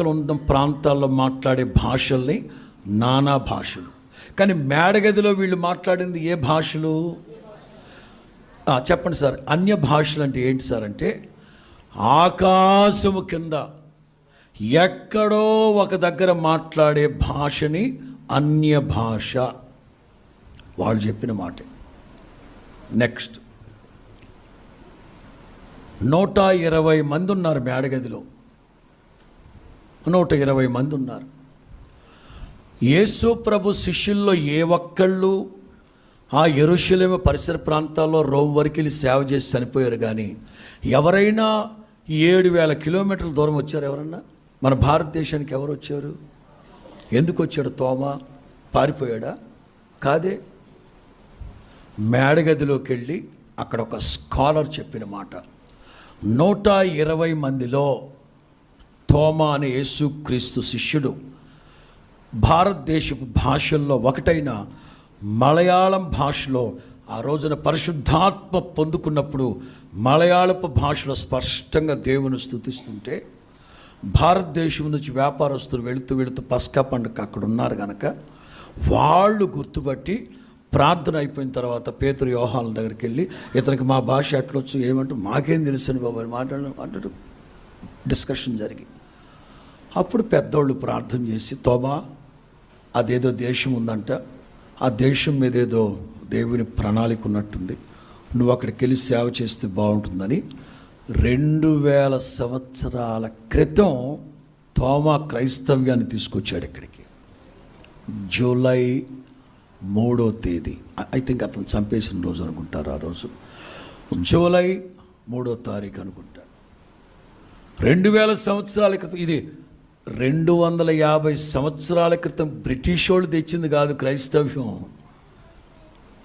ఉన్న ప్రాంతాల్లో మాట్లాడే భాషల్ని నానా భాషలు. కానీ మేడగదిలో వీళ్ళు మాట్లాడింది ఏ భాషలు? చెప్పండి సార్ అన్య భాషలు అంటే ఏంటి సార్ అంటే ఆకాశము కింద ఎక్కడో ఒక దగ్గర మాట్లాడే భాషని అన్య భాష. వాళ్ళు చెప్పిన మాట. నెక్స్ట్. నూట ఇరవై మంది ఉన్నారు మేడగదిలో. నూట ఇరవై మంది ఉన్నారు. యేసు ప్రభు శిష్యుల్లో ఏ ఒక్కళ్ళు ఆ ఎరుషలేమ పరిసర ప్రాంతాల్లో రోమ్ వరకు వెళ్ళి సేవ చేసి చనిపోయారు కానీ ఎవరైనా ఏడు వేల కిలోమీటర్ల దూరం వచ్చారు ఎవరన్నా? మన భారతదేశానికి ఎవరు వచ్చారు? ఎందుకు వచ్చాడు తోమ? పారిపోయాడా? కాదే. మేడగదిలోకి వెళ్ళి అక్కడ ఒక స్కాలర్ చెప్పిన మాట నూట ఇరవై మందిలో తోమా అనే యేసుక్రీస్తు శిష్యుడు భారతదేశపు భాషల్లో ఒకటైన మలయాళం భాషలో ఆ రోజున పరిశుద్ధాత్మ పొందుకున్నప్పుడు మలయాళపు భాషలో స్పష్టంగా దేవుని స్థుతిస్తుంటే భారతదేశం నుంచి వ్యాపారస్తులు వెళుతూ వెళుతూ పస్కా పండుగ అక్కడ ఉన్నారు కనుక వాళ్ళు గుర్తుపట్టి ప్రార్థన అయిపోయిన తర్వాత పేతురు వ్యవహాల దగ్గరికి వెళ్ళి ఇతనికి మా భాష ఎట్లొచ్చు? ఏమంటూ? మాకేం తెలుసని బాబు? అని మాట్లాడడం అంటూ డిస్కషన్ జరిగింది. అప్పుడు పెద్దోళ్ళు ప్రార్థన చేసి తోమా అదేదో దేశం ఉందంట. ఆ దేశం మీద ఏదో దేవుని ప్రణాళిక ఉన్నట్టుంది. నువ్వు అక్కడికి వెళ్ళి సేవ చేస్తే బాగుంటుందని. రెండు వేల సంవత్సరాల క్రితం తోమా క్రైస్తవ్యాన్ని తీసుకొచ్చాడు ఇక్కడికి. జూలై మూడో తేదీ. ఐ థింక్ అతను చంపేసిన రోజు అనుకుంటారు ఆ రోజు. జూలై మూడో తారీఖు అనుకుంటాను రెండు వేల సంవత్సరాల క్రితం ఇది రెండు వందల యాభై సంవత్సరాల క్రితం బ్రిటిష్ వాళ్ళు తెచ్చింది కాదు క్రైస్తవ్యం.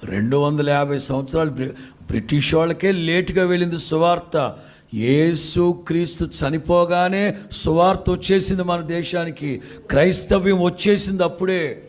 రెండు వందల యాభై సంవత్సరాలు బ్రిటిష్ వాళ్ళకే లేటుగా వెళ్ళింది సువార్త. యేసు క్రీస్తు చనిపోగానే సువార్త వచ్చేసింది మన దేశానికి. క్రైస్తవ్యం వచ్చేసింది అప్పుడే.